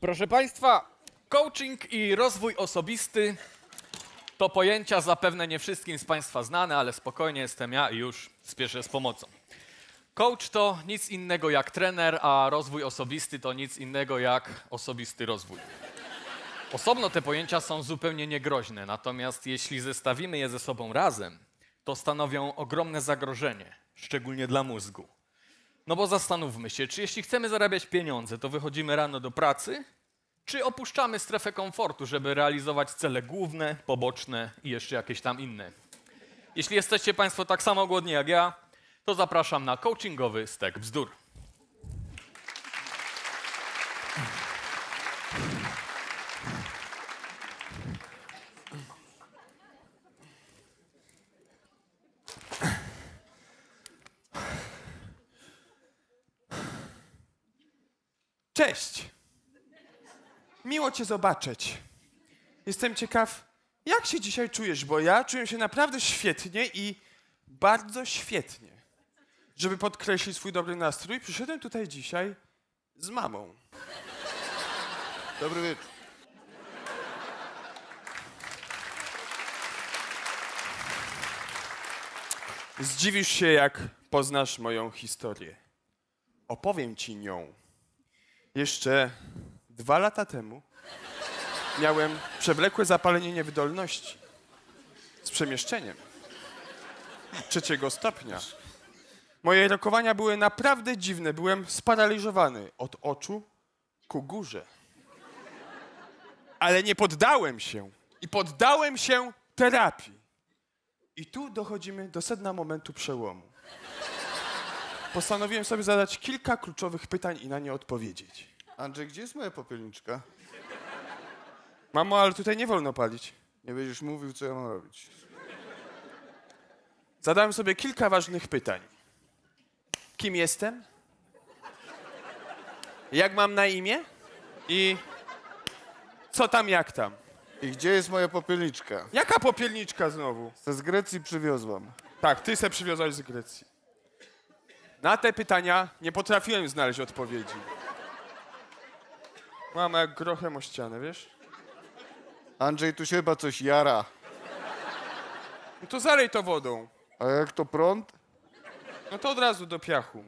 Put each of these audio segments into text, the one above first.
Proszę Państwa, coaching i rozwój osobisty to pojęcia zapewne nie wszystkim z Państwa znane, ale spokojnie jestem ja i już spieszę z pomocą. Coach to nic innego jak trener, a rozwój osobisty to nic innego jak osobisty rozwój. Osobno te pojęcia są zupełnie niegroźne, natomiast jeśli zestawimy je ze sobą razem, to stanowią ogromne zagrożenie, szczególnie dla mózgu. No bo zastanówmy się, czy jeśli chcemy zarabiać pieniądze, to wychodzimy rano do pracy, czy opuszczamy strefę komfortu, żeby realizować cele główne, poboczne i jeszcze jakieś tam inne. Jeśli jesteście Państwo tak samo głodni jak ja, to zapraszam na coachingowy stek bzdur. Cześć! Miło Cię zobaczyć. Jestem ciekaw, jak się dzisiaj czujesz, bo ja czuję się naprawdę świetnie i bardzo świetnie. Żeby podkreślić swój dobry nastrój, przyszedłem tutaj dzisiaj z mamą. Dobry wieczór. Zdziwisz się, jak poznasz moją historię. Opowiem Ci nią. Jeszcze dwa lata temu miałem przewlekłe zapalenie niewydolności z przemieszczeniem trzeciego stopnia. Moje rokowania były naprawdę dziwne. Byłem sparaliżowany od oczu ku górze. Ale nie poddałem się i poddałem się terapii. I tu dochodzimy do sedna momentu przełomu. Postanowiłem sobie zadać kilka kluczowych pytań i na nie odpowiedzieć. Andrzej, gdzie jest moja popielniczka? Mamo, ale tutaj nie wolno palić. Nie będziesz mówił, co ja mam robić. Zadałem sobie kilka ważnych pytań. Kim jestem? Jak mam na imię? I co tam, jak tam? I gdzie jest moja popielniczka? Jaka popielniczka znowu? Se z Grecji przywiozłam. Tak, ty se przywiozłeś z Grecji. Na te pytania nie potrafiłem znaleźć odpowiedzi. Mama jak grochem o ścianę, wiesz? Andrzej, tu się chyba coś jara. No to zalej to wodą. A jak to prąd? No to od razu do piachu.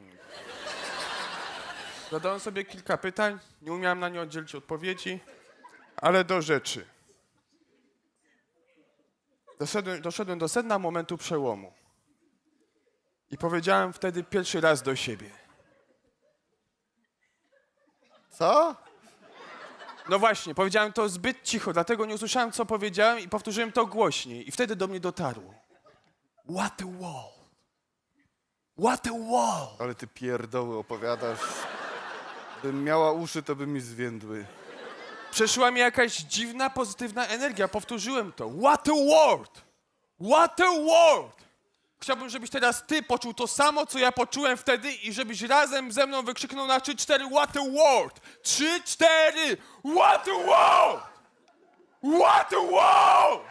Zadałem sobie kilka pytań, nie umiałem na nie oddzielić odpowiedzi, ale do rzeczy. Doszedłem, doszedłem do sedna momentu przełomu. I powiedziałem wtedy pierwszy raz do siebie. Co? No właśnie, powiedziałem to zbyt cicho, dlatego nie usłyszałem, co powiedziałem i powtórzyłem to głośniej. I wtedy do mnie dotarło. What a wall. What a wall. Ale ty pierdoły opowiadasz. Bym miała uszy, to by mi zwiędły. Przeszła mi jakaś dziwna, pozytywna energia. Powtórzyłem to. What a word! What a word! Chciałbym, żebyś teraz ty poczuł to samo, co ja poczułem wtedy i żebyś razem ze mną wykrzyknął na 3-4 What a word! 3-4! What a word! What a word!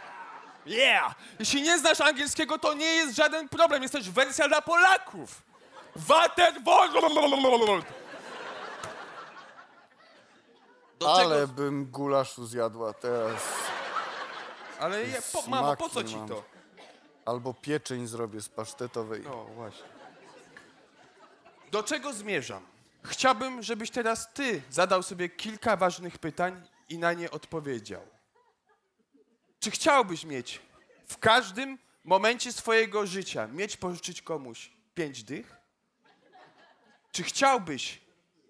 Yeah! Jeśli nie znasz angielskiego, to nie jest żaden problem. Jest też wersja dla Polaków. Waterword! Do Ale bym gulaszu zjadła teraz. Ale ja, po, mamo, po co Smaki ci mam. to? Albo pieczeń zrobię z pasztetowej. No właśnie. Do czego zmierzam? Chciałbym, żebyś teraz ty zadał sobie kilka ważnych pytań i na nie odpowiedział. Czy chciałbyś mieć w każdym momencie swojego życia mieć pożyczyć komuś pięć dych? Czy chciałbyś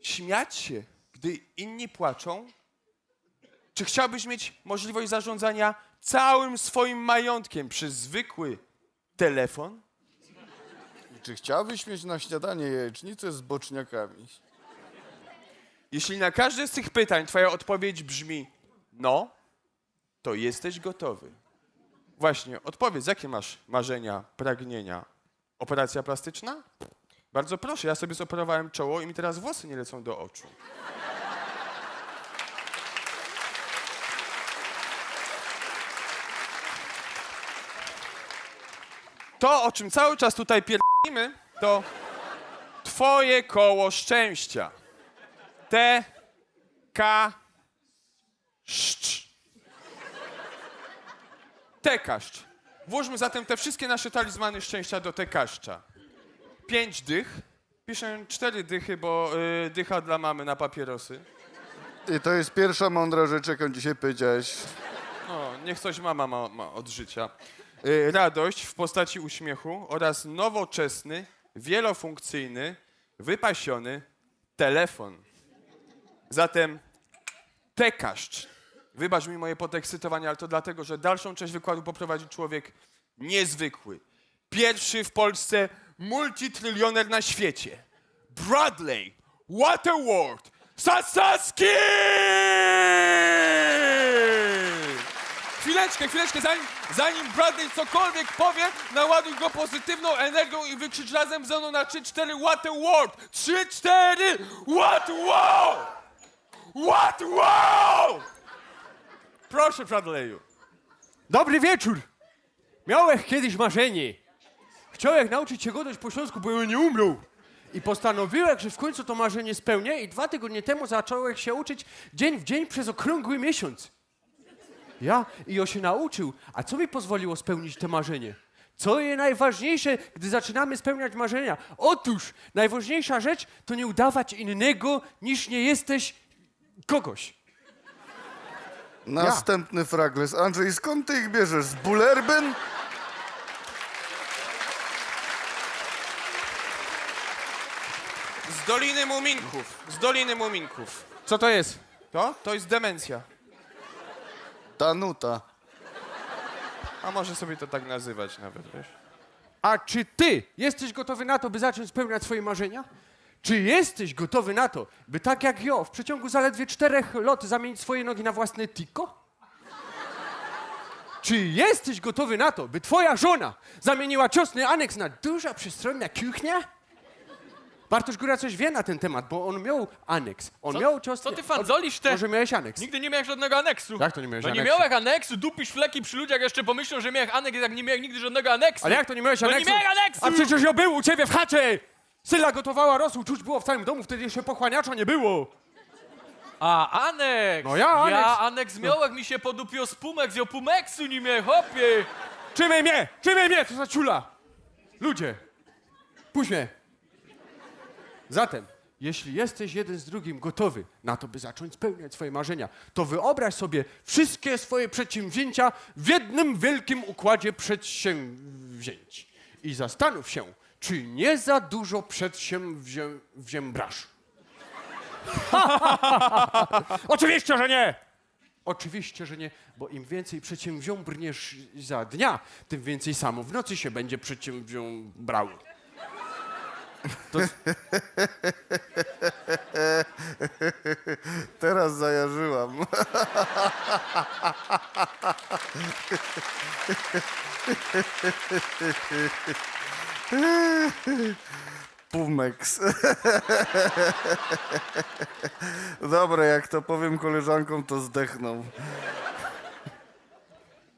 śmiać się, gdy inni płaczą? Czy chciałbyś mieć możliwość zarządzania całym swoim majątkiem przez zwykły telefon? Czy chciałbyś mieć na śniadanie jajecznicę z boczniakami? Jeśli na każde z tych pytań twoja odpowiedź brzmi no, to jesteś gotowy. Właśnie, odpowiedz, jakie masz marzenia, pragnienia? Operacja plastyczna? Bardzo proszę, ja sobie zoperowałem czoło i mi teraz włosy nie lecą do oczu. To, o czym cały czas tutaj pierdolimy, to twoje koło szczęścia. T, K, Szcz. Tekaszcz. Włóżmy zatem te wszystkie nasze talizmany szczęścia do tekaszcza. Pięć dych. Piszę cztery dychy, bo y, dycha dla mamy na papierosy. I to jest pierwsza mądra rzecz, jaką dzisiaj powiedziałeś. No, niech coś mama ma, ma od życia. Y, radość w postaci uśmiechu oraz nowoczesny, wielofunkcyjny, wypasiony telefon. Zatem tekaszcz. Wybacz mi moje podekscytowanie, ale to dlatego, że dalszą część wykładu poprowadzi człowiek niezwykły. Pierwszy w Polsce multitrilioner na świecie. Bradley Waterworld Sasaski! Chwileczkę, chwileczkę, zanim, zanim Bradley cokolwiek powie, naładuj go pozytywną energią i wykrzycz razem ze mną na 3-4 Waterworld! 3-4 Waterworld! Waterworld! Proszę, Bradley'u. Dobry wieczór! Miałem kiedyś marzenie. Chciałem nauczyć się godać po śląsku, bo ja nie umrą. I postanowiłem, że w końcu to marzenie spełnię i dwa tygodnie temu zacząłem się uczyć dzień w dzień przez okrągły miesiąc. Ja i ja się nauczył. A co mi pozwoliło spełnić to marzenie? Co jest najważniejsze, gdy zaczynamy spełniać marzenia? Otóż najważniejsza rzecz to nie udawać innego, niż nie jesteś kogoś. Następny fragles. Andrzej, skąd ty ich bierzesz? Z Bullerbyn? Z Doliny Muminków. Z Doliny Muminków. Co to jest? To? To jest demencja. Danuta. A może sobie to tak nazywać nawet, wiesz? A czy ty jesteś gotowy na to, by zacząć spełniać swoje marzenia? Czy jesteś gotowy na to, by tak jak ja w przeciągu zaledwie czterech lot zamienić swoje nogi na własne tiko? Czy jesteś gotowy na to, by twoja żona zamieniła ciosny aneks na duża przestrzonna kuchnia? Bartosz Góra coś wie na ten temat, bo on miał aneks. On Co- miał ciosny... co ty fandzolisz te- Może miałeś aneks? Nigdy nie miałeś żadnego aneksu. Jak to nie miałeś No nie aneksu? miałeś aneksu, dupisz fleki przy ludziach, jeszcze pomyślą, że miałeś aneks, jak nie miałeś nigdy żadnego aneksu. Ale jak to nie miałeś No nie aneksu? miałem aneksu! A przecież ja był u ciebie w chacie! Syla gotowała rosół, czuć było w całym domu, wtedy jeszcze pochłaniacza nie było. A, aneks! No ja aneks. Ja aneks miał, jak mi się podupiło z pumek, z pumeksu nie miałem, hopie! Trzymaj mnie! Trzymaj mnie! To za ciula! Ludzie! Puść mnie! Zatem, jeśli jesteś jeden z drugim gotowy na to, by zacząć spełniać swoje marzenia, to wyobraź sobie wszystkie swoje przedsięwzięcia w jednym wielkim układzie przedsięwzięć. I zastanów się, czy nie za dużo przedsięwziębrasz. Oczywiście, że nie! Oczywiście, że nie, bo im więcej przedsięwziąbrniesz za dnia, tym więcej samo w nocy się będzie przedsięwziąbrał. To, Teraz zajarzyłam. Pumeks. Dobra, jak to powiem koleżankom, to zdechną.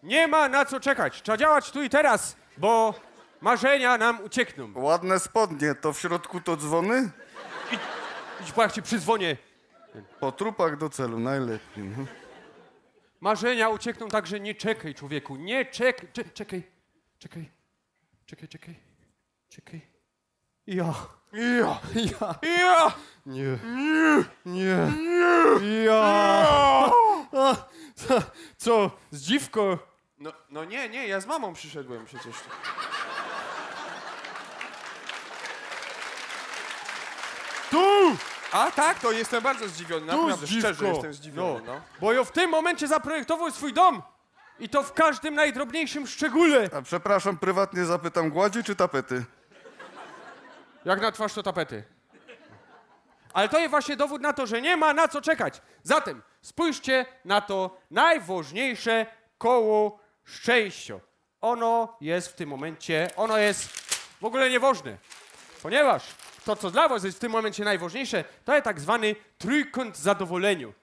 nie ma na co czekać. Trzeba działać tu i teraz, bo marzenia nam uciekną. Ładne spodnie, to w środku to dzwony? Idź, bo jak ci przyzwonię. Po trupach do celu, najlepiej. no. Marzenia uciekną, także nie czekaj, człowieku. Nie czekaj. Cze czekaj. Czekaj. Czekaj, czekaj. Czekaj. Ja. Ja! Ja. Ja! Nie. Nie. Nie. Ja. A, co, co? Zdziwko? No, no nie, nie, ja z mamą przyszedłem przecież. Tu! A tak, to jestem bardzo zdziwiony, Tu naprawdę, zdziwko. szczerze jestem zdziwiony, no. Bo ja w tym momencie zaprojektował swój dom. I to w każdym najdrobniejszym szczególe. A przepraszam, prywatnie zapytam, gładzi czy tapety? Jak na twarz to tapety. Ale to jest właśnie dowód na to, że nie ma na co czekać. Zatem spójrzcie na to najważniejsze koło szczęścia. Ono jest w tym momencie, ono jest w ogóle nieważne. Ponieważ to, co dla was jest w tym momencie najważniejsze, to jest tak zwany trójkąt zadowoleniu,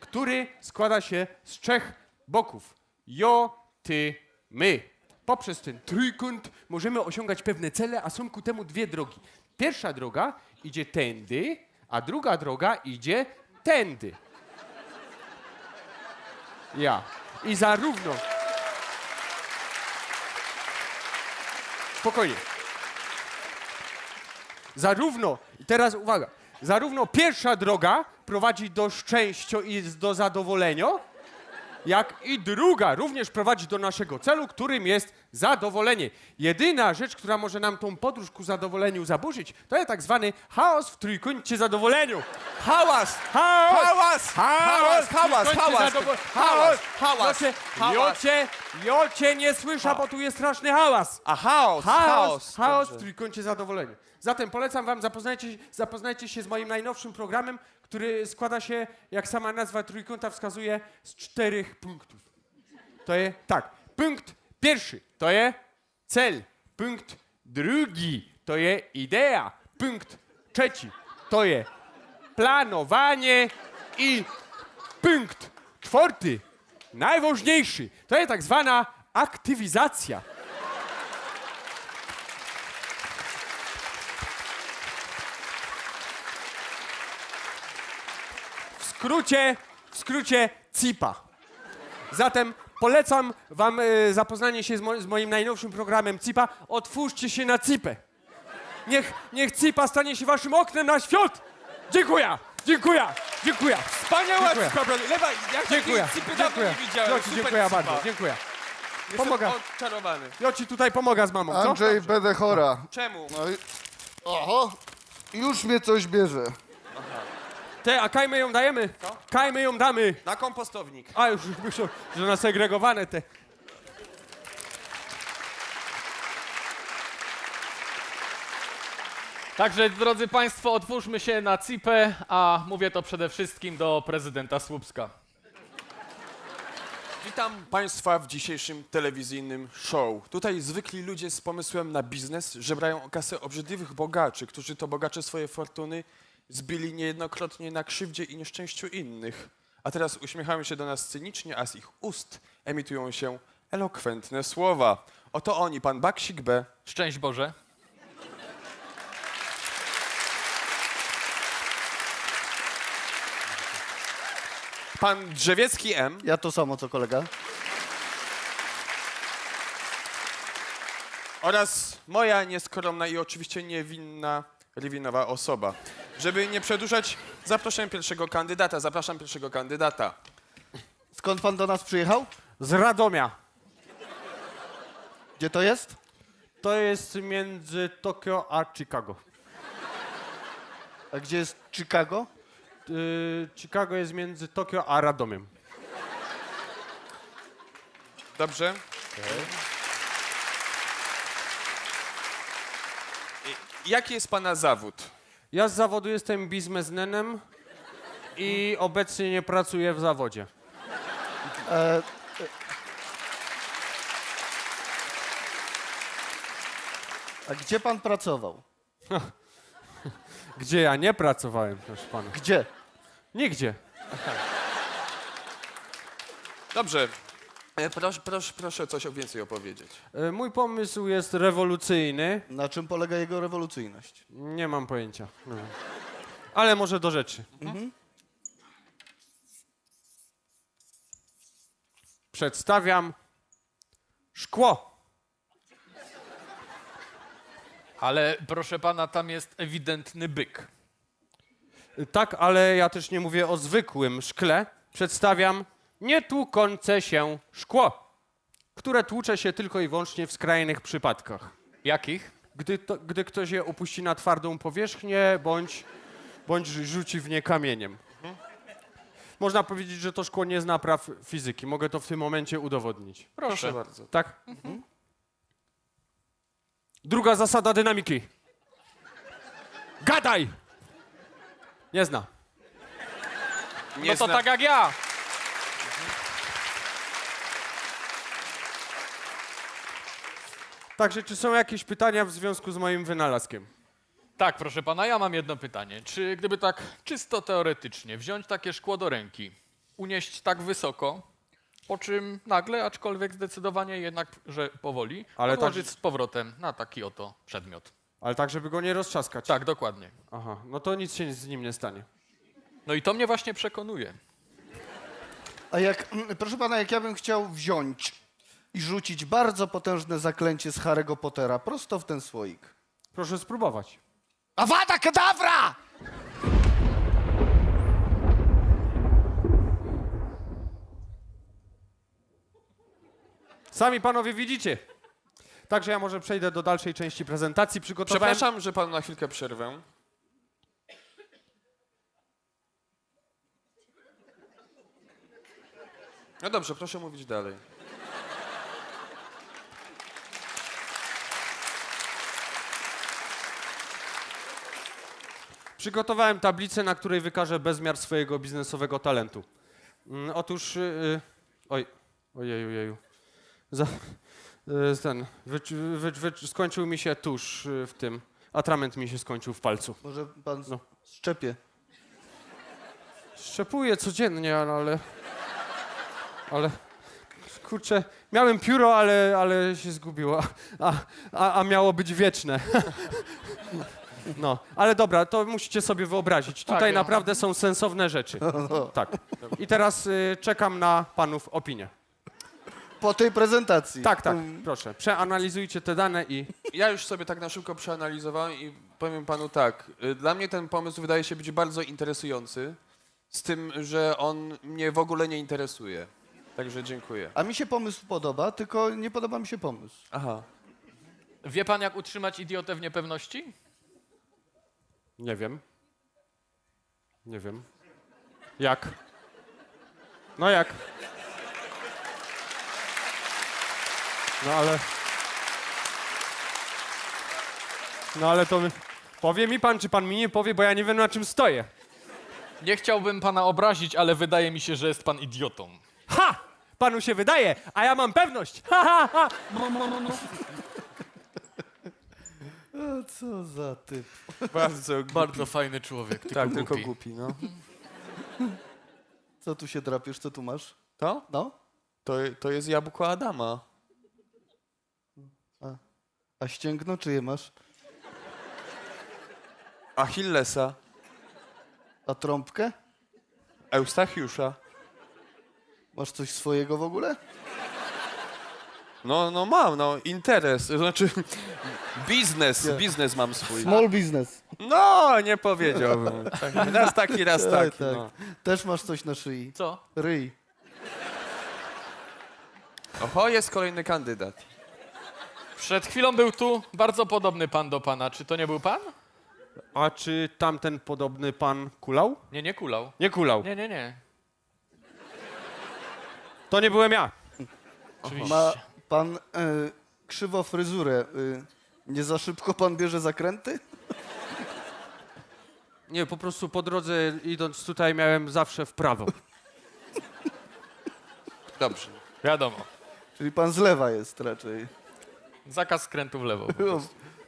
który składa się z trzech boków. Jo, ty, my. Poprzez ten trójkąt możemy osiągać pewne cele, a są ku temu dwie drogi. Pierwsza droga idzie tędy, a druga droga idzie tędy. Ja. I zarówno. Spokojnie. Zarówno, teraz uwaga, zarówno pierwsza droga prowadzi do szczęścia i do zadowolenia, jak i druga również prowadzi do naszego celu, którym jest zadowolenie. Jedyna rzecz, która może nam tą podróż ku zadowoleniu zaburzyć, to jest tak zwany chaos w trójkącie zadowoleniu. Hałas! Hałas! Hałas! Hałas! Hałas! Hałas! Hałas! Hałas! jocie, jocie nie słysza, bo tu jest straszny hałas. A chaos! Chaos, Chaos! w trójkącie zadowolenia. Zatem polecam wam, zapoznajcie, zapoznajcie się z moim najnowszym programem, który składa się, jak sama nazwa trójkąta wskazuje, z czterech punktów. To jest tak. Punkt pierwszy to jest cel. Punkt drugi to jest idea. Punkt trzeci to jest planowanie i punkt czwarty, najważniejszy, to jest tak zwana aktywizacja. Skrócie, w skrócie CIPA. Zatem polecam wam e, zapoznanie się z, mo- z moim najnowszym programem CIPA. Otwórzcie się na CIPę. Niech, niech CIPA stanie się waszym oknem na świat. Dziękuję, dziękuję, dziękuję. Wspaniała Dziękuję. cipa, brother. Lewa, ja Dziękuję, cipy dawno dziękuję. nie widziałem. Joci, dziękuję cipa. bardzo, dziękuję. Jestem Pomogę. odczarowany. Ja ci tutaj pomogę z mamą, co? Andrzej Bedechora. Czemu? No i... Oho, już mnie coś bierze. Te, a kajmy ją dajemy? Kajmy ją damy. Na kompostownik. A już myślę, że nasegregowane te. Także, drodzy Państwo, otwórzmy się na CIPę, a mówię to przede wszystkim do prezydenta Słupska. Witam Państwa w dzisiejszym telewizyjnym show. Tutaj zwykli ludzie z pomysłem na biznes żebrają o kasę obrzydliwych bogaczy, którzy to bogacze swoje fortuny zbili niejednokrotnie na krzywdzie i nieszczęściu innych. A teraz uśmiechają się do nas cynicznie, a z ich ust emitują się elokwentne słowa. Oto oni, pan Baksik B, Szczęść Boże. pan Drzewiecki M Ja to samo co kolega. oraz moja nieskromna i oczywiście niewinna Rywinowa osoba. Żeby nie przedłużać, zapraszam pierwszego kandydata. Zapraszam pierwszego kandydata. Skąd pan do nas przyjechał? Z Radomia. Gdzie to jest? To jest między Tokio a Chicago. A gdzie jest Chicago? Yy, Chicago jest między Tokio a Radomiem. Dobrze? I- Jaki jest pana zawód? Ja z zawodu jestem biznesmenem i obecnie nie pracuję w zawodzie. E, a gdzie pan pracował? Gdzie ja nie pracowałem, proszę pana. Gdzie? Nigdzie. Dobrze. E, Proszę, proszę, proszę coś o więcej opowiedzieć. Yy, Mój pomysł jest rewolucyjny. Na czym polega jego rewolucyjność? Nie mam pojęcia. Nie. Ale może do rzeczy. Przedstawiam szkło. Ale proszę pana, tam jest ewidentny byk. Tak, ale ja też nie mówię o zwykłym szkle. Przedstawiam nietłukące się szkło, które tłucze się tylko i wyłącznie w skrajnych przypadkach. Jakich? Gdy, to, gdy ktoś je opuści na twardą powierzchnię, bądź, bądź rzuci w nie kamieniem. Można powiedzieć, że to szkło nie zna praw fizyki. Mogę to w tym momencie udowodnić. Proszę bardzo. Tak? Druga zasada dynamiki. Gadaj! Nie zna. Nie no to zna- tak jak ja. Także, czy są jakieś pytania w związku z moim wynalazkiem? Tak, proszę pana, ja mam jedno pytanie. Czy gdyby tak czysto teoretycznie wziąć takie szkło do ręki, unieść tak wysoko, po czym nagle, aczkolwiek zdecydowanie jednak, że powoli, Ale odłożyć tak- z powrotem na taki oto przedmiot. Ale tak, żeby go nie roztrzaskać. Tak, dokładnie. Aha, no to nic się z nim nie stanie. No i to mnie właśnie przekonuje. A jak, proszę pana, jak ja bym chciał wziąć i rzucić bardzo potężne zaklęcie z Harry'ego Pottera prosto w ten słoik. Proszę spróbować. Awada Kedavra! Sami panowie widzicie. Także ja może przejdę do dalszej części prezentacji. Przygotowałem... Przepraszam, że panu na chwilkę przerwę. No dobrze, proszę mówić dalej. Przygotowałem tablicę, na której wykażę bezmiar swojego biznesowego talentu. Mm, Otóż, yy, oj, ojeju, ojeju. Za, yy, ten, wy, wy, wy, skończył mi się tusz yy, w tym, atrament mi się skończył w palcu. Może pan No. szczepie. Szczepuję codziennie, ale, ale, ale, kurczę, miałem pióro, ale, ale się zgubiło, a, a, a miało być wieczne. No, ale dobra, to musicie sobie wyobrazić. Tutaj no. naprawdę są sensowne rzeczy. Tak. I teraz y, czekam na panów opinię. Po tej prezentacji. Tak, tak, Mm, proszę. Przeanalizujcie te dane i Ja już sobie tak na szybko przeanalizowałem i powiem panu tak. y, Dla mnie ten pomysł wydaje się być bardzo interesujący, z tym, że on mnie w ogóle nie interesuje. Także dziękuję. A mi się pomysł podoba, tylko nie podoba mi się pomysł. Aha. Wie pan, jak utrzymać idiotę w niepewności? Nie wiem. Nie wiem. Jak? No jak? No ale. No ale to. Powie mi pan, czy pan mi nie powie, bo ja nie wiem na czym stoję. Nie chciałbym pana obrazić, ale wydaje mi się, że jest pan idiotą. Ha! Panu się wydaje, a ja mam pewność. Ha, ha, ha! O, co za typ. Bardzo Bardzo fajny człowiek, tylko Tak, głupi. tylko głupi, no. Co tu się drapiesz, co tu masz? To? No? To, to jest jabłko Adama. A ścięgno czyje masz? Achillesa. A trąbkę? Eustachiusza. Masz coś swojego w ogóle? No, no mam, no, interes, znaczy biznes, biznes mam swój. Small business. No, nie powiedziałbym. Tak, raz taki, raz Tak, taki. tak. No. Też masz coś na szyi. Co? Ryj. Oho, jest kolejny kandydat. Przed chwilą był tu bardzo podobny pan do pana. Czy to nie był pan? A czy tamten podobny pan kulał? Nie, nie kulał. Nie kulał. Nie, nie, nie. To nie byłem ja. Oczywiście. Ma pan e, krzywo fryzurę. E, nie za szybko pan bierze zakręty? Nie, po prostu po drodze idąc tutaj miałem zawsze w prawo. Dobrze. Wiadomo. Czyli pan z lewa jest raczej. Zakaz skrętu w lewo. O,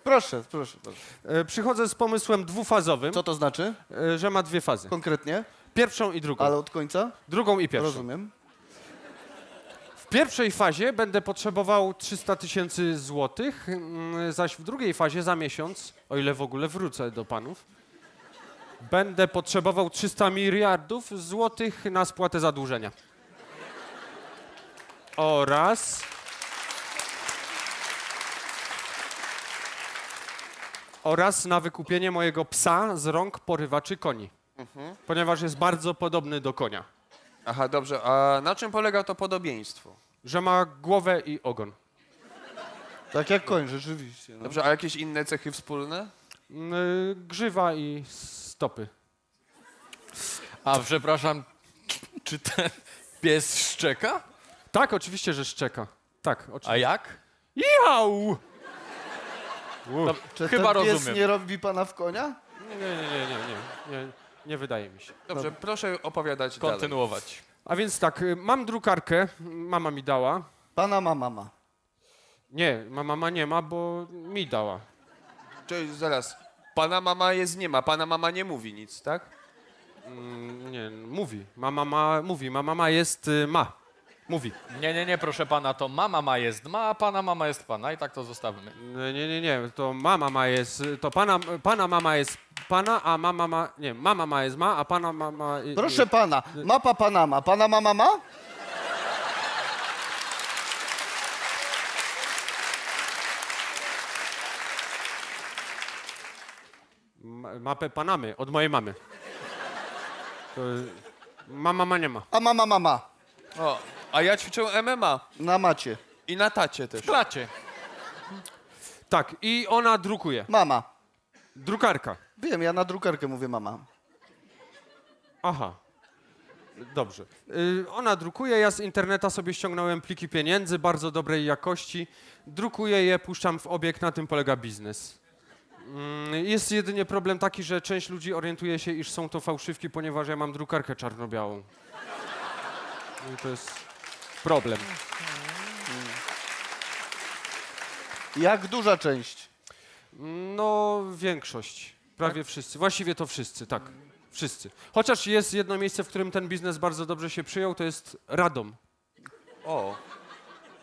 Proszę, proszę, proszę. E, przychodzę z pomysłem dwufazowym, Co to znaczy e, że ma dwie fazy. konkretnie? Pierwszą i drugą. Ale od końca? Drugą i pierwszą. Rozumiem. W pierwszej fazie będę potrzebował 300 tysięcy złotych, mm, zaś w drugiej fazie za miesiąc, o ile w ogóle wrócę do panów, będę potrzebował 300 miliardów złotych na spłatę zadłużenia. Oraz... Oraz na wykupienie mojego psa z rąk porywaczy koni. Ponieważ jest bardzo podobny do konia. Aha, dobrze. A na czym polega to podobieństwo? Że ma głowę i ogon. Tak jak koń, rzeczywiście. No. Dobrze, a jakieś inne cechy wspólne? Mm, y, Grzywa i stopy. A przepraszam, czy ten pies szczeka? Tak, oczywiście, że szczeka. Tak, A oczywiście. jak? Jau! To Czy chyba ten pies rozumiem. nie robi pana w konia? Nie, nie, nie, nie, nie, nie, nie wydaje mi się. Dobrze, proszę opowiadać dalej. Kontynuować. A więc tak, y, mam drukarkę, mama mi dała. Pana ma mama. Nie, ma mama nie ma, bo mi dała. Czyli zaraz. Pana mama jest nie ma, pana mama nie mówi nic, tak? Mm, Nie, mówi. Mama ma, mówi, ma mama jest, y, ma. Mówi. Nie, nie, nie, proszę pana, to mama ma jest ma, a pana mama jest pana i tak to zostawmy. Nie, nie, nie, nie, to mama ma jest, to pana, pana mama jest pana, a mama ma... Nie, mama ma jest ma, a pana ma... ma Proszę pana, mapa Panama. Pana mama ma? Ma- Mapę Panamy, od mojej mamy. To, mama ma nie ma. A mama mama. O, a ja ćwiczę MMA Na macie. i na tacie też. W klacie. Tak, i ona drukuje. Mama. Drukarka. Wiem, ja na drukarkę mówię mama. Aha. Dobrze. Y, ona drukuje, ja z interneta sobie ściągnąłem pliki pieniędzy bardzo dobrej jakości. Drukuję je, puszczam w obieg, na tym polega biznes. Mm, Jest jedynie problem taki, że część ludzi orientuje się, iż są to fałszywki, ponieważ ja mam drukarkę czarno-białą. I to jest problem. Jak duża część? No, większość. Prawie wszyscy. Właściwie to wszyscy, tak. Wszyscy. Chociaż jest jedno miejsce, w którym ten biznes bardzo dobrze się przyjął, to jest Radom. O,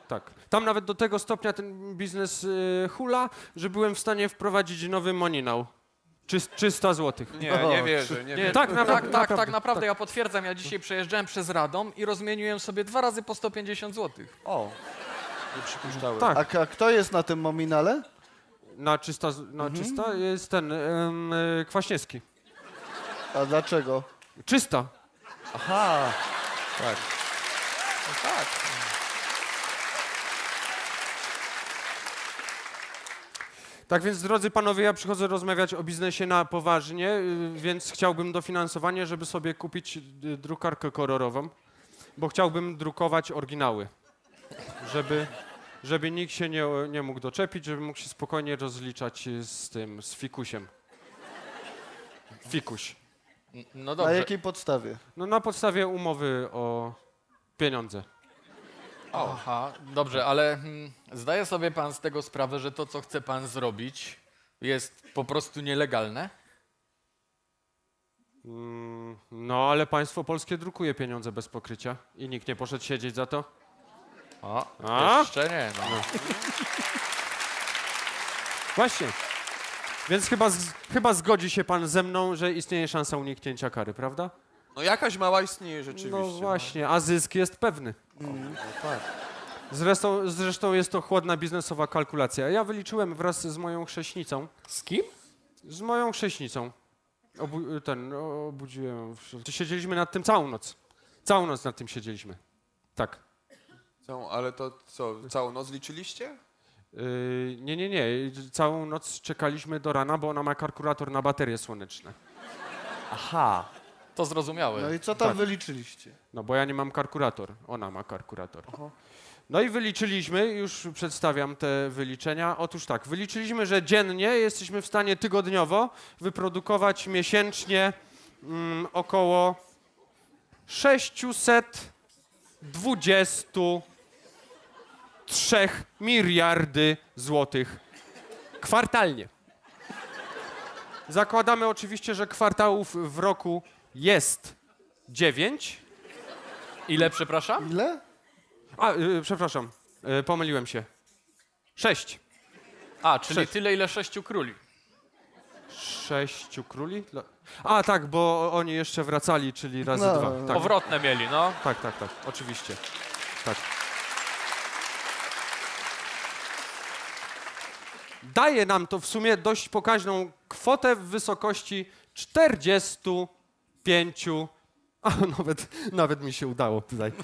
Tak. Tam nawet do tego stopnia ten biznes y, hula, że byłem w stanie wprowadzić nowy moninał. Czyst, 300 zł. nie, nie wierzę, nie, wierzę. tak, Tak, naprawdę. tak, tak, naprawdę. Ja potwierdzam, ja dzisiaj przejeżdżałem przez Radom i rozmieniłem sobie dwa razy po 150 zł. O, nie przypuszczałem. Tak. A, k- a kto jest na tym mominale? Na 300, z- na 300 jest ten ym, y, Kwaśniewski. A dlaczego? 300. Aha. Tak. No tak. Tak więc, drodzy panowie, ja przychodzę rozmawiać o biznesie na poważnie, y, więc chciałbym dofinansowanie, żeby sobie kupić y, drukarkę kolorową, bo chciałbym drukować oryginały, żeby, żeby nikt się nie, nie mógł doczepić, żeby mógł się spokojnie rozliczać z tym, z fikusiem. Fikuś. No Na dobrze. jakiej podstawie? No na podstawie umowy o pieniądze. Aha, dobrze, ale hmm, zdaje sobie pan z tego sprawę, że to, co chce pan zrobić, jest po prostu nielegalne? Mm, No, ale państwo polskie drukuje pieniądze bez pokrycia i nikt nie poszedł siedzieć za to. O, A? jeszcze nie, no. Właśnie. Więc chyba, z, chyba zgodzi się pan ze mną, że istnieje szansa uniknięcia kary, prawda? No jakaś mała istnieje rzeczywiście. No właśnie, a zysk jest pewny. No tak. Zresztą, zresztą jest to chłodna biznesowa kalkulacja. Ja wyliczyłem wraz z moją chrześnicą, Z kim? z moją chrześnicą, obu, ten, no, obudziłem, siedzieliśmy nad tym całą noc. Całą noc nad tym siedzieliśmy. Tak. Co, ale to co, całą noc liczyliście? Yy, nie, nie, nie. Całą noc czekaliśmy do rana, bo ona ma kalkulator na baterie słoneczne. Aha. To zrozumiałe. No i co tam Tak. wyliczyliście? No bo ja nie mam kalkulator, ona ma kalkulator. No i wyliczyliśmy, już przedstawiam te wyliczenia. Otóż tak, wyliczyliśmy, że dziennie jesteśmy w stanie tygodniowo wyprodukować miesięcznie mm, około 623 miliardy złotych kwartalnie. Zakładamy oczywiście, że kwartałów w roku jest 9. Ile, przepraszam? Ile? A, y, przepraszam, y, pomyliłem się. Sześć. A, czyli Sześć. tyle, ile sześciu króli. Sześciu króli? Dla- A, tak, bo oni jeszcze wracali, czyli razy No. dwa. Tak, Powrotne mieli, no. tak, tak, tak, oczywiście. Tak. Daje nam to w sumie dość pokaźną kwotę w wysokości 45. A, nawet, nawet mi się udało tutaj.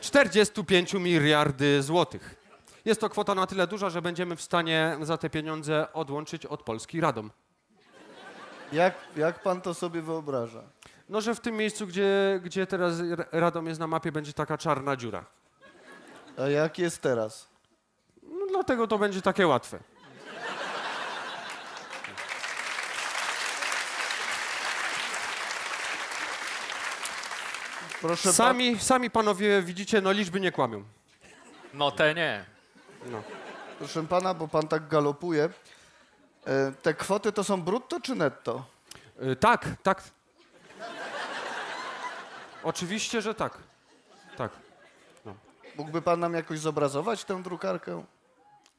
45 miliardy złotych. Jest to kwota na tyle duża, że będziemy w stanie za te pieniądze odłączyć od Polski Radom. Jak, jak pan to sobie wyobraża? No, że w tym miejscu, gdzie, gdzie teraz Radom jest na mapie, będzie taka czarna dziura. A jak jest teraz? No, dlatego to będzie takie łatwe. Proszę Sami, sami panowie widzicie, no liczby nie kłamią. No te nie. No. Proszę pana, bo pan tak galopuje. E, te kwoty to są brutto czy netto? Y, tak, tak. Oczywiście, że tak. Tak. Mógłby pan nam jakoś zobrazować tę drukarkę?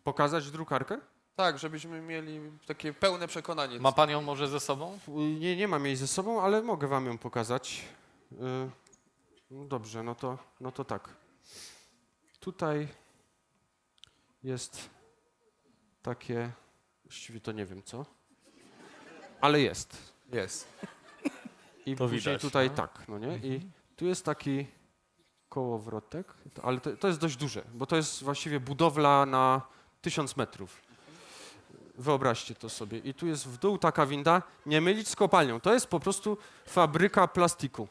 Pokazać drukarkę? Tak, żebyśmy mieli takie pełne przekonanie. Ma pan ją może ze sobą? Nie, nie mam jej ze sobą, ale mogę wam ją pokazać. Y, No dobrze, no to, no to tak. Tutaj jest takie, właściwie to nie wiem co, ale jest. Jest. I To później widać, tutaj no. tak, no nie? I tu jest taki kołowrotek, to- ale to, to jest dość duże, bo to jest właściwie budowla na tysiąc metrów. Wyobraźcie to sobie. I tu jest w dół taka winda, nie mylić z kopalnią. To jest po prostu fabryka plastiku,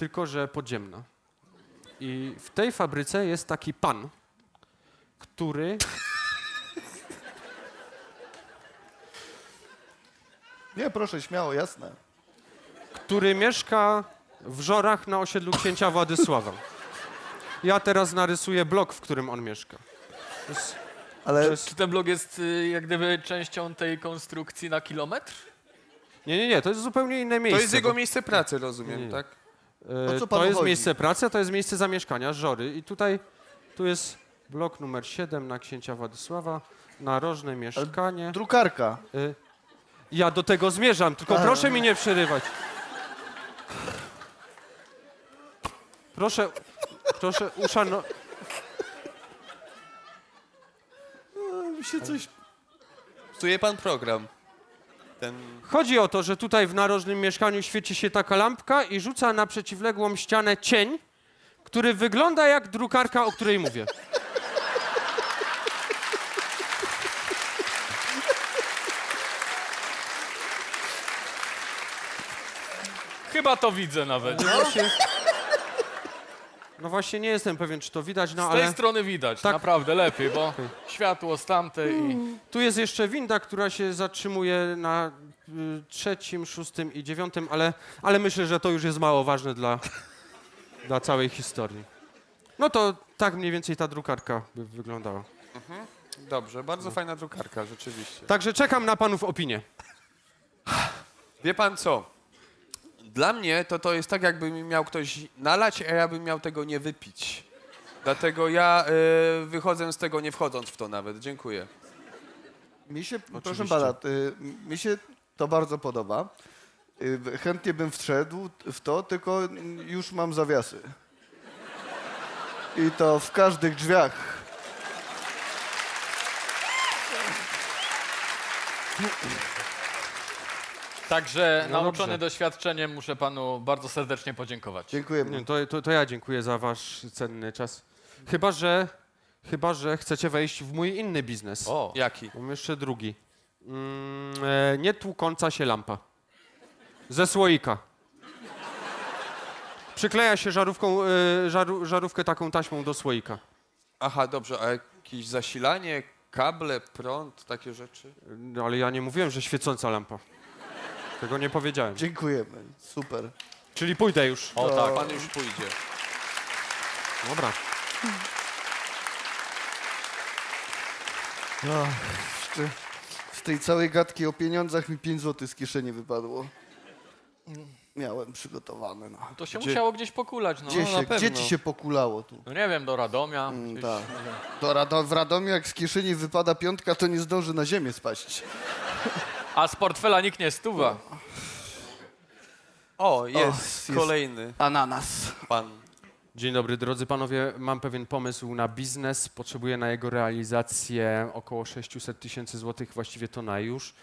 tylko że podziemna. I w tej fabryce jest taki pan, który Nie, proszę, śmiało, jasne. który mieszka w Żorach na osiedlu księcia Władysława. Ja teraz narysuję blok, w którym on mieszka. To jest, Ale to jest, Czy ten blok jest y, jak gdyby częścią tej konstrukcji na kilometr? nie, nie, nie, to jest zupełnie inne miejsce. To jest jego bo- miejsce pracy, rozumiem, Nie, nie. tak? E, O co to jest chodzi? miejsce pracy, a to jest miejsce zamieszkania, Żory. I tutaj, tu jest blok numer 7 na księcia Władysława, narożne mieszkanie. drukarka. E, ja do tego zmierzam, tylko proszę mi nie przerywać. Proszę, proszę coś... Psuje pan program. Ten... Chodzi o to, że tutaj w narożnym mieszkaniu świeci się taka lampka i rzuca na przeciwległą ścianę cień, który wygląda jak drukarka, o której mówię. Chyba to widzę nawet. No no właśnie nie jestem pewien, czy to widać, no Z tej ale strony widać, Tak. naprawdę lepiej, bo światło z tamtej i... tu jest jeszcze winda, która się zatrzymuje na y, trzecim, szóstym i dziewiątym, ale, ale myślę, że to już jest mało ważne dla, dla całej historii. No to tak mniej więcej ta drukarka by wyglądała. Dobrze, bardzo fajna drukarka, rzeczywiście. Także czekam na panów opinię. Wie pan co? Dla mnie to to jest tak, jakby mi miał ktoś nalać, a ja bym miał tego nie wypić. Dlatego ja y, wychodzę z tego nie wchodząc w to nawet. Dziękuję. Mi się, proszę Oczywiście. pana, y, mi się to bardzo podoba. Y, chętnie bym wszedł w to, tylko już mam zawiasy. I to w każdych drzwiach. Także No nauczony dobrze. doświadczeniem muszę panu bardzo serdecznie podziękować. Dziękuję. Nie, to, to, to ja dziękuję za wasz cenny czas. Chyba, że, chyba, że chcecie wejść w mój inny biznes. O, Jaki? Mam jeszcze drugi. Mm, e, nie tłukąca się lampa. Ze słoika. Przykleja się żarówką, e, żaru, żarówkę taką taśmą do słoika. Aha, dobrze, a jakieś zasilanie, kable, prąd, takie rzeczy? No, ale ja nie mówiłem, że świecąca lampa. Tego nie powiedziałem. Dziękujemy. Super. Czyli pójdę już. o tak. Pan już pójdzie. Dobra. Jeszcze z tej całej gadki o pieniądzach mi 5 zł z kieszeni wypadło. Miałem przygotowane. No. To się Gdzie- musiało gdzieś pokulać, no. Gdzie, na się, gdzie pewno. ci się pokulało tu? No nie wiem, do Radomia. Mm, gdzieś- tak. Rado, w Radomiu jak z kieszeni wypada piątka, to nie zdąży na ziemię spaść. A z portfela nikt nie stuwa. O, jest, jest. kolejny Ananas. pan. Dzień dobry, drodzy panowie. Mam pewien pomysł na biznes. Potrzebuję na jego realizację około 600 tysięcy złotych, właściwie to na już.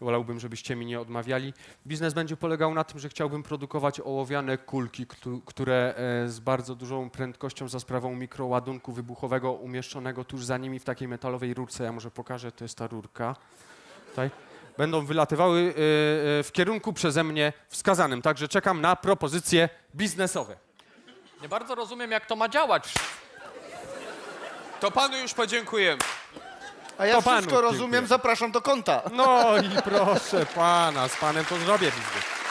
Wolałbym, żebyście mi nie odmawiali. Biznes będzie polegał na tym, że chciałbym produkować ołowiane kulki, któ- które e, z bardzo dużą prędkością za sprawą mikroładunku wybuchowego umieszczonego tuż za nimi w takiej metalowej rurce. Ja może pokażę, to jest ta rurka. Tutaj. Będą wylatywały e, e, w kierunku przeze mnie wskazanym. Także czekam na propozycje biznesowe. Nie bardzo rozumiem, jak to ma działać. To panu już podziękujemy. A ja To panu wszystko rozumiem, dziękuję. zapraszam do konta. No i proszę pana, z panem to zrobię biznes.